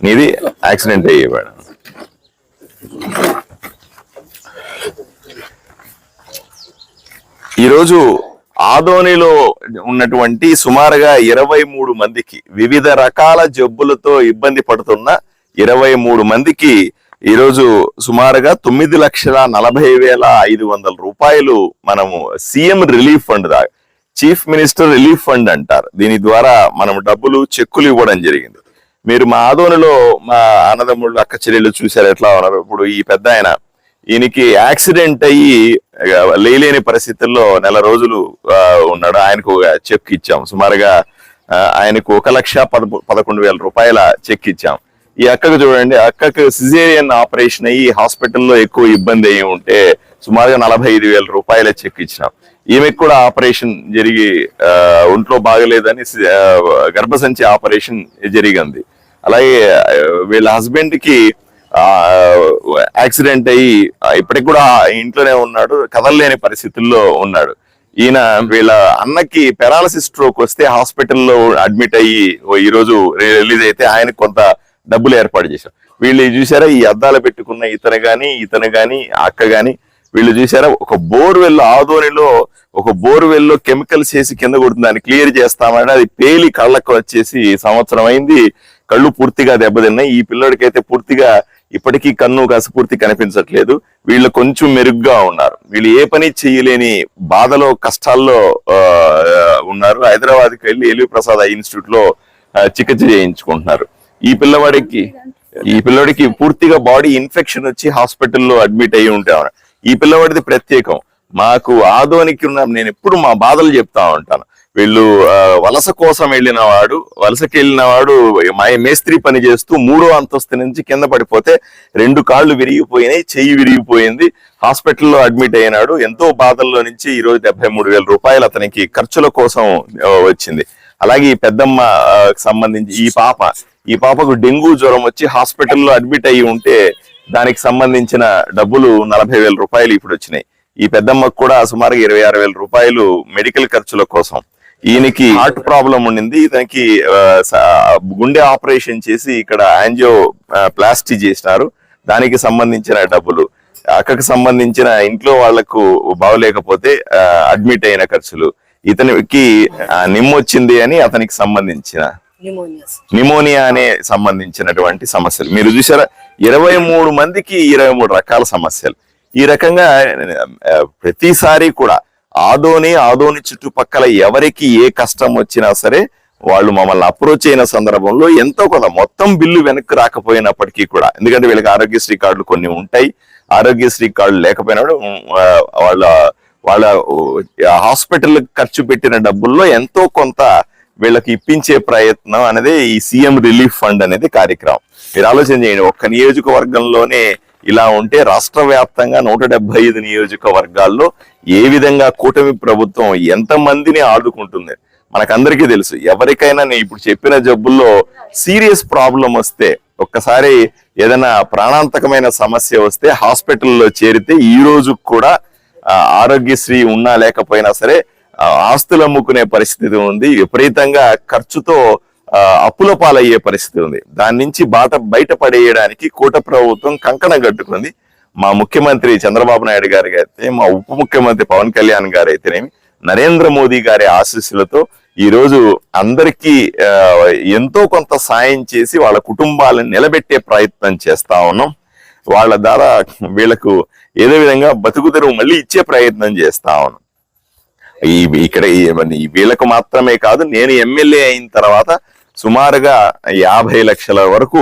నీది యాక్సిడెంట్ అయ్యేవాడు ఈరోజు ఆదోనిలో ఉన్నటువంటి సుమారుగా ఇరవై మూడు మందికి వివిధ రకాల జబ్బులతో ఇబ్బంది పడుతున్న ఇరవై మూడు మందికి ఈరోజు సుమారుగా తొమ్మిది లక్షల నలభై వేల ఐదు వందల రూపాయలు మనము సీఎం రిలీఫ్ ఫండ్ దా చీఫ్ మినిస్టర్ రిలీఫ్ ఫండ్ అంటారు. దీని ద్వారా మనం డబ్బులు చెక్కులు ఇవ్వడం జరిగింది. మీరు మా ఆదోనిలో మా అన్నదమ్ముళ్ళు అక్క చెల్లెళ్ళు చూశారు ఎట్లా ఉన్నారు? ఇప్పుడు ఈ పెద్ద ఆయన ఈయనకి యాక్సిడెంట్ అయ్యి లేలేని పరిస్థితుల్లో నెల రోజులు ఉన్నాడు. ఆయనకు చెక్ ఇచ్చాం. సుమారుగా ఆయనకు ఒక లక్ష పద పదకొండు వేల రూపాయల చెక్ ఇచ్చాం. ఈ అక్కకు చూడండి అక్కకు సిజేరియన్ ఆపరేషన్ అయ్యి హాస్పిటల్లో ఎక్కువ ఇబ్బంది అయ్యి ఉంటే సుమారుగా నలభై ఐదు వేల రూపాయల చెక్ ఇచ్చినాం. ఈమెకు కూడా ఆపరేషన్ జరిగి ఒంట్లో బాగలేదని గర్భసంచి ఆపరేషన్ జరిగింది. అలాగే వీళ్ళ హస్బెండ్కి యాక్సిడెంట్ అయ్యి ఇప్పటికి కూడా ఇంట్లోనే ఉన్నాడు కదలలేని పరిస్థితుల్లో ఉన్నాడు. ఈయన వీళ్ళ అన్నకి పెరాలసిస్ స్ట్రోక్ వస్తే హాస్పిటల్లో అడ్మిట్ అయ్యి ఓ ఈ రోజు రిలీజ్ అయితే ఆయనకు కొంత డబ్బులు ఏర్పాటు చేశారు. వీళ్ళు చూసారా ఈ అద్దాలు పెట్టుకున్న ఇతను గాని ఇతను గాని అక్క గాని వీళ్ళు చూసారా ఒక బోర్వెల్ ఆదోనిలో ఒక బోర్వెల్లో కెమికల్స్ వేసి కింద కొడుతుంది. దాన్ని క్లియర్ చేస్తామని అది పేలి కళ్ళకు వచ్చేసి సంవత్సరం అయింది. కళ్ళు పూర్తిగా దెబ్బతిన్నాయి. ఈ పిల్లడికైతే పూర్తిగా ఇప్పటికీ కన్ను కసపూర్తి కనిపించట్లేదు. వీళ్ళు కొంచెం మెరుగ్గా ఉన్నారు. వీళ్ళు ఏ పని చేయలేని బాధలో కష్టాల్లో ఉన్నారు. హైదరాబాద్కి వెళ్ళి ఎలివి ప్రసాద్ ఇన్స్టిట్యూట్లో చికిత్స చేయించుకుంటున్నారు. ఈ పిల్లవాడికి ఈ పిల్లవాడికి పూర్తిగా బాడీ ఇన్ఫెక్షన్ వచ్చి హాస్పిటల్లో అడ్మిట్ అయ్యి ఉంటాను. ఈ పిల్లవాడిది ప్రత్యేకం. మాకు ఆదోనికి ఉన్న నేను ఎప్పుడు మా బాధలు చెప్తా ఉంటాను. వీళ్ళు వలస కోసం వెళ్ళిన వాడు వలసకి వెళ్ళిన వాడు మా మేస్త్రి పని చేస్తూ మూడో అంతస్తు నుంచి కింద పడిపోతే రెండు కాళ్ళు విరిగిపోయినాయి చెయ్యి విరిగిపోయింది. హాస్పిటల్లో అడ్మిట్ అయినాడు. ఎంతో బాధల్లో నుంచి ఈ రోజు డెబ్బై మూడు వేల రూపాయలు అతనికి ఖర్చుల కోసం వచ్చింది. అలాగే ఈ పెద్దమ్మ సంబంధించి ఈ పాప ఈ పాపకు డెంగ్యూ జ్వరం వచ్చి హాస్పిటల్లో అడ్మిట్ అయ్యి ఉంటే దానికి సంబంధించిన డబ్బులు నలభై వేల రూపాయలు ఇప్పుడు వచ్చినాయి. ఈ పెద్దమ్మకు కూడా సుమారుగా ఇరవై ఆరు వేల రూపాయలు మెడికల్ ఖర్చుల కోసం. ఈయనకి హార్ట్ ప్రాబ్లం ఉండింది. ఇతనికి గుండె ఆపరేషన్ చేసి ఇక్కడ యాంజియో ప్లాస్టీ చేసినారు. దానికి సంబంధించిన డబ్బులు. అక్కకు సంబంధించిన ఇంట్లో వాళ్ళకు బాగలేకపోతే అడ్మిట్ అయిన ఖర్చులు. ఇతనికి నిమ్మొచ్చింది అని అతనికి సంబంధించిన నిమోనియా అనే సంబంధించినటువంటి సమస్యలు. మీరు చూసారా ఇరవై మూడు మందికి ఇరవై మూడు రకాల సమస్యలు. ఈ రకంగా ప్రతిసారి కూడా ఆదోని ఆదోని చుట్టుపక్కల ఎవరికి ఏ కష్టం వచ్చినా సరే వాళ్ళు మమ్మల్ని అప్రోచ్ అయిన సందర్భంలో ఎంతో కొంత మొత్తం బిల్లు వెనక్కి రాకపోయినప్పటికీ కూడా ఎందుకంటే వీళ్ళకి ఆరోగ్యశ్రీ కార్డులు కొన్ని ఉంటాయి. ఆరోగ్యశ్రీ కార్డులు లేకపోయినప్పుడు వాళ్ళ వాళ్ళ హాస్పిటల్ ఖర్చు పెట్టిన డబ్బుల్లో ఎంతో కొంత వీళ్ళకి ఇప్పించే ప్రయత్నం అనేది ఈ సీఎం రిలీఫ్ ఫండ్ అనేది కార్యక్రమం. మీరు ఆలోచన చేయండి ఒక్క నియోజకవర్గంలోనే ఇలా ఉంటే రాష్ట్ర వ్యాప్తంగా నూట డెబ్బై ఐదు నియోజకవర్గాల్లో ఏ విధంగా కూటమి ప్రభుత్వం ఎంతమందిని ఆదుకుంటుంది? మనకందరికీ తెలుసు. ఎవరికైనా నేను ఇప్పుడు చెప్పిన జబ్బుల్లో సీరియస్ ప్రాబ్లం వస్తే ఒక్కసారి ఏదైనా ప్రాణాంతకమైన సమస్య వస్తే హాస్పిటల్లో చేరితే ఈ రోజు కూడా ఆరోగ్యశ్రీ ఉన్నా లేకపోయినా సరే ఆస్తులు అమ్ముకునే పరిస్థితి ఉంది. విపరీతంగా ఖర్చుతో అప్పుల పాలయ్యే పరిస్థితి ఉంది. దాని నుంచి బాట బయటపడేయడానికి కూట ప్రభుత్వం కంకణ కట్టుకుంది. మా ముఖ్యమంత్రి చంద్రబాబు నాయుడు గారికి అయితే మా ఉప ముఖ్యమంత్రి పవన్ కళ్యాణ్ గారు అయితేనేమి నరేంద్ర మోదీ గారి ఆశీస్సులతో ఈరోజు అందరికీ ఎంతో కొంత సాయం చేసి వాళ్ళ కుటుంబాలను నిలబెట్టే ప్రయత్నం చేస్తా ఉన్నాం. వాళ్ళ ద్వారా వీళ్ళకు ఏదో విధంగా బతుకుదెరువు మళ్ళీ ఇచ్చే ప్రయత్నం చేస్తా ఉన్నాం. ఈ ఇక్కడ ఈ- వీళ్ళకు మాత్రమే కాదు నేను ఎమ్మెల్యే అయిన తర్వాత సుమారుగా యాభై లక్షల వరకు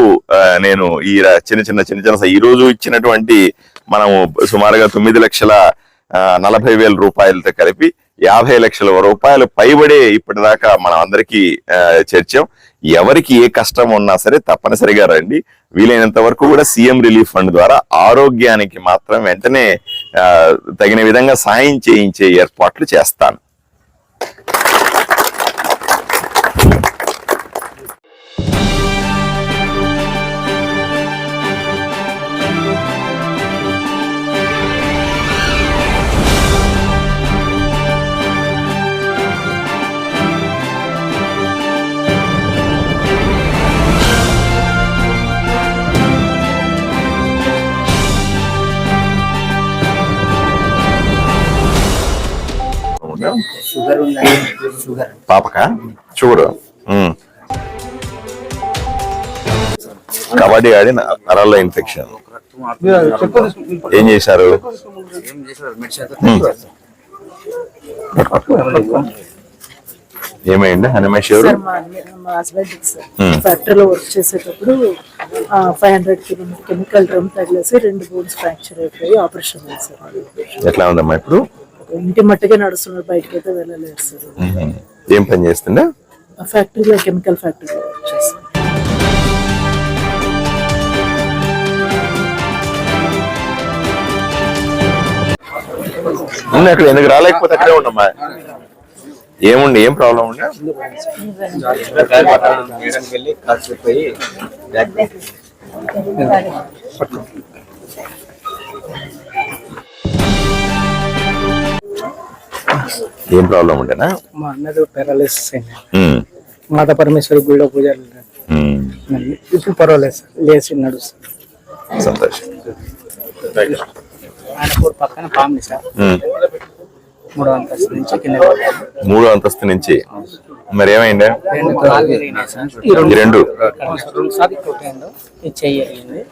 నేను ఈ చిన్న చిన్న చిన్న చిన్న ఈ రోజు ఇచ్చినటువంటి మనము సుమారుగా తొమ్మిది లక్షల ఆ, నలభై వేల రూపాయలతో కలిపి యాభై లక్షల రూపాయలు పైబడే ఇప్పటిదాకా మనం అందరికీ చర్చం చర్చాం. ఎవరికి ఏ కష్టం ఉన్నా సరే తప్పనిసరిగా రండి. వీలైనంత వరకు కూడా సీఎం రిలీఫ్ ఫండ్ ద్వారా ఆరోగ్యానికి మాత్రం వెంటనే తగిన విధంగా సాయం చేయించే ఏర్పాట్లు చేస్తాను. పాపక? ఉమ్. కబడ్డీ ఆడి నరాల్లో ఇన్ఫెక్షన్. ఏం చేశారు? ఏం చేసారు మెడిసిన్ ఏమైంది? హనుమేష్ మా హస్బెండ్. ఫ్యాక్టరీలో వర్క్ చేసేటప్పుడు ఫైవ్ హండ్రెడ్ కెమికల్ డ్రమ్ తగిలేసి రెండు బోన్స్ ఫ్రాక్చర్ అయిపోయి ఆపరేషన్ సార్. ఎట్లా ఉందమ్మా ఇప్పుడు? ఇంటి మట్టుగా నడుస్తున్నారు బయటకి అయితే వెళ్ళలేదు సార్. ఏం పని చేస్తుండే ఆ ఫ్యాక్టరీలో కెమికల్ ఫ్యాక్టరీలో అక్కడ ఎందుకు రాలేకపోతే అక్కడే ఉండమ్మా. ఏముండి ఏం ప్రాబ్లం ఉండే వెళ్ళి ఏం ప్రాబ్లం ఉండేనా? మా అన్నది పారాలిసిస్ అయింది. మాతా పరమేశ్వరి గుడిలో పూజలు. ఇప్పుడు పర్వాలేదు సార్. లేచి నడుస్తుంది సంతోషం. ఆయన పక్కన సార్. మూడో అంతస్తు నుంచి కింద. మూడో అంతస్తు నుంచి. మరి ఏమైంది? రెండు విరిగినాయి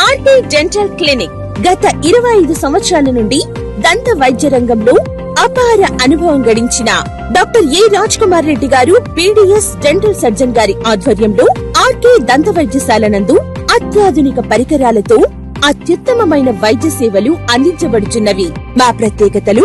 ఆర్టీ డెంటల్ క్లినిక్ గత ఇరవై ఐదు సంవత్సరాల నుండి దంత వైద్య రంగంలో అపార అనుభవం గడించిన డాక్టర్ ఏ రాజ్ కుమార్ రెడ్డి గారు పీడిఎస్ డెంటల్ సర్జన్ గారి ఆధ్వర్యంలో ఆర్కే దంత వైద్యశాల నందు అత్యాధునిక పరికరాలతో అత్యుత్తమమైన వైద్య సేవలు అందించబడుచున్నవి. మా ప్రత్యేకతలు